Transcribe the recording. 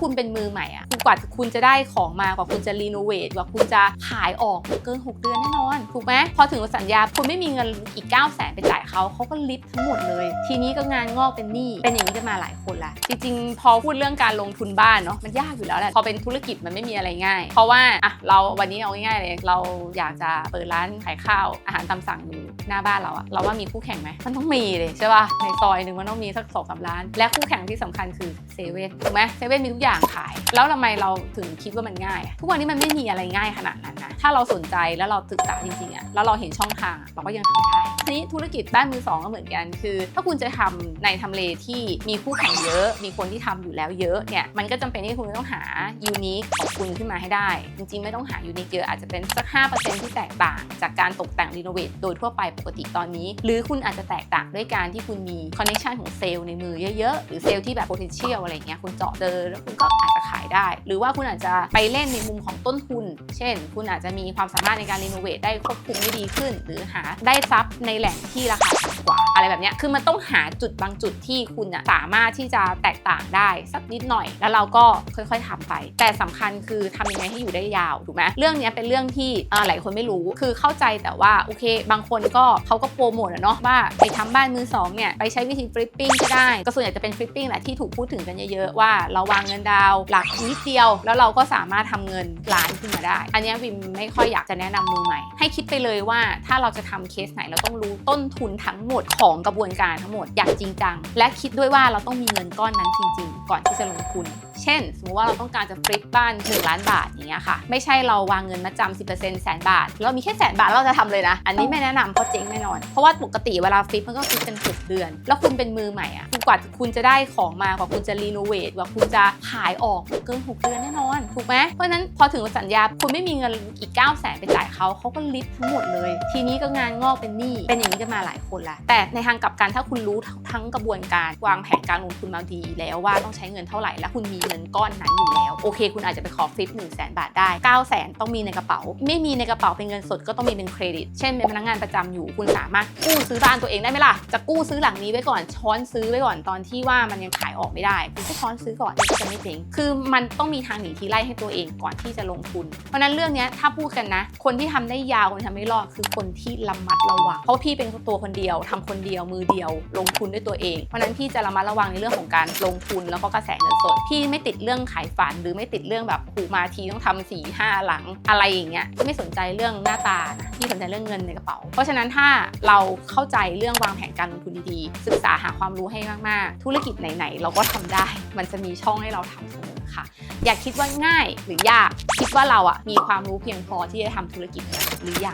คุณเป็นมือใหม่อะคุณกว่าคุณจะได้ของมากว่าคุณจะรีโนเวทกว่าคุณจะขายออกเกิน 6 เดือนแน่นอนถูกไหมพอถึงสัญญาคุณไม่มีเงินอีก 9 0 0 0 0 0ไปจ่ายเขาเขาก็ลิฟทั้งหมดเลย ทีนี้ก็งานงอกเป็นหนี้เป็นอย่างนี้กันมาหลายคนละจริงๆ พอพูดเรื่องการลงทุนบ้านเนาะมันยากอยู่แล้วแหละพอเป็นธุรกิจมันไม่มีอะไรง่าย เพราะว่าอะเราวันนี้เอาง่ายๆเลยเราอยากจะเปิดร้านขายข้าวอาหารตามสั่งอยู่หน้าบ้านเราอะเราว่ามีคู่แข่งไหมมันต้องมีเลยใช่ป่ะในซอยหนึ่งมันต้องมีสักสองสามร้าน และคู่แข่งที่สำคัญคือเซเว่นถูกไหมเซเว่นมีทุกอย่างขาย แล้วทำไมเราถึงคิดว่ามันง่าย ทุกวันนี้มันไม่มีอะไรง่ายขนาดนั้นนะถ้าเราสนใจแล้วเราศึกษาจริงๆอะแล้วเราเห็นช่องทางเราก็ยังทำได้ทีนี้ธุรกิจบ้านมือสองก็เหมือนกัน คือ ถ้าคุณจะทำในทำเลที่มีคู่แข่งเยอะ มีคนที่ทำอยู่แล้วเยอะเนี่ยมันก็จำเป็นที่คุณจะต้องหายูนิคของคุณขึ้นมาให้ได้ จริงๆ ไม่ต้องหายูนิคเยอะอาจจะเป็นสัก 5%ที่แตกต่าง จากการตกแต่งรีโนเวทโดยทั่วไปปกติตอนนี้ หรือคุณอาจจะแตกต่างด้วยการที่คุณมีคอนเนคชันของเซลล์ในมือเยอะๆหรือเซลล์ที่แบบ potential อะไรเงี้ยคุณเจาะเจอแล้วคุณก็อาจจะขายได้ หรือว่าคุณอาจจะไปเล่นในมุมของต้นทุน เช่น คุณอาจจะมีความสามารถในการรีโนเวทได้ควบคุมได้ดีขึ้น หรือหาได้ทรัพย์ในแหล่งที่ราคาถูกกว่า อะไรแบบนี้คือมันต้องหาจุดบางจุดที่คุณสามารถที่จะแตกต่างได้สักนิดหน่อย แล้วเราก็ค่อยๆทำไป แต่สำคัญคือทำยังไงให้อยู่ได้ยาวถูกไหมเรื่องนี้เป็นเรื่องที่หลายคนไม่รู้คือเข้าใจแต่ว่าโอเค บางคนก็เขาก็โปรโมทอะเนาะว่าไปทำบ้านมือสองเนี่ยไปใช้วิธีฟลิปปิ้งก็ได้ ก็ส่วนใหญ่จะเป็นฟลิปปิ้งแหละที่ถูกพูดถึงกันเยอะๆว่าเราวางเงินดาวหลักนิดเดียว แล้วเราก็สามารถทำเงินล้านขึ้นมาได้ อันนี้วิมไม่ค่อยอยากจะแนะนำมือใหม่ ให้คิดไปเลยว่าถ้าเราจะทำเคสไหนเราต้องรู้ต้นทุนทั้งหมดของกระบวนการทั้งหมดอย่างจริงจัง และคิดด้วยว่าเราต้องมีเงินก้อนนั้นจริง ๆ ก่อนที่จะลงทุน เช่น สมมติว่าเราต้องการจะฟลิปบ้าน1ล้านบาทอย่างเงี้ยค่ะ ไม่ใช่เราวางเงินมาจำ10%แสนบาท เรามีแค่แสนบาทเราจะทำเลยนะ อันนี้ไม่แนะนำเพราะเจ๊งแน่นอน เพราะว่าปกติเวลาฟลิปมันก็ฟลิปเป็น6เดือน แล้วคุณเป็นมือใหม่อะ กว่าคุณจะได้ของมากว่าคุณจะรีโนเวทกว่าคุณจะขายออกเกิน 6 เดือนแน่นอน ถูกไหมเพราะนั้นพอถึงสัญญาคุณไม่มีเงินอีก 9 0 0 0 0ไปจ่ายเขาเขาก็ลิฟทั้งหมดเลย ทีนี้ก็งานงอกเป็นหนี้เป็นอย่างนี้กันมาหลายคนละแต่ในทางกลับกันถ้าคุณรู้ทั้งกระบวนการวางแผนการลงทุนมาดีแล้วว่าต้องใช้เงินเท่าไหร่และคุณมีเงินก้อนนั้นอยู่แล้ว โอเค คุณอาจจะไปขอฟลิป1 0 0 0 0แบาทได้ 9 0 0 0 0ต้องมีในกระเป๋า ไม่มีในกระเป๋าเป็นเงินสดก็ต้องมีเป็นเครดิต เช่นเป็นพนักงานประจำอยู่ คุณสามารถกู้ซื้อบ้านตัวเองได้ไหมล่ะจะกู้ซื้อหลังนี้ไว้ก่อนช้อนซื้อไว้ก่อนตอนที่ว่ามันยังขายออกไม่ได้คุณก็ช้อนซื้อก่อนก็จะไม่เจ๊งคือมันต้องมีทางหนีทีไล่ให้ตัวเองก่อนที่จะลงทุน เพราะนั้นเรื่องนี้ถ้าพูดกันนะ คนที่ทำได้ยาวคนทำไม่รอดคือคนที่ระมัดระวังเพราะว่าพี่เป็นตัวคนเดียวทำคนเดียวมือเดียว ลงทุนด้วยตัวเอง เพราะนั้นพี่จะระมัดระวังในเรื่องของการลงทุนแล้วก็กระแสเงินสดพี่ไม่ติดเรื่องขายฝัน หรือไม่ติดเรื่องแบบหูมาทีต้องทำสี่ห้าหลังอะไรอย่างเงี้ยไม่สนใจเรื่องหน้าตานะพี่สนใจเรื่องเงินในกระเป๋า เพราะฉะนั้นถ้าเราเข้าใจเรื่องวางแผนการลงทุนดีๆศึกษาหาความรู้ให้มากๆธุรกิจไหนๆเราก็ทำได้ มันจะมีช่องให้เราทำเสมอค่ะ อย่าคิดว่าง่ายหรือยาก คิดว่าเราอะมีความรู้เพียงพอที่จะทำธุรกิจหรือยัง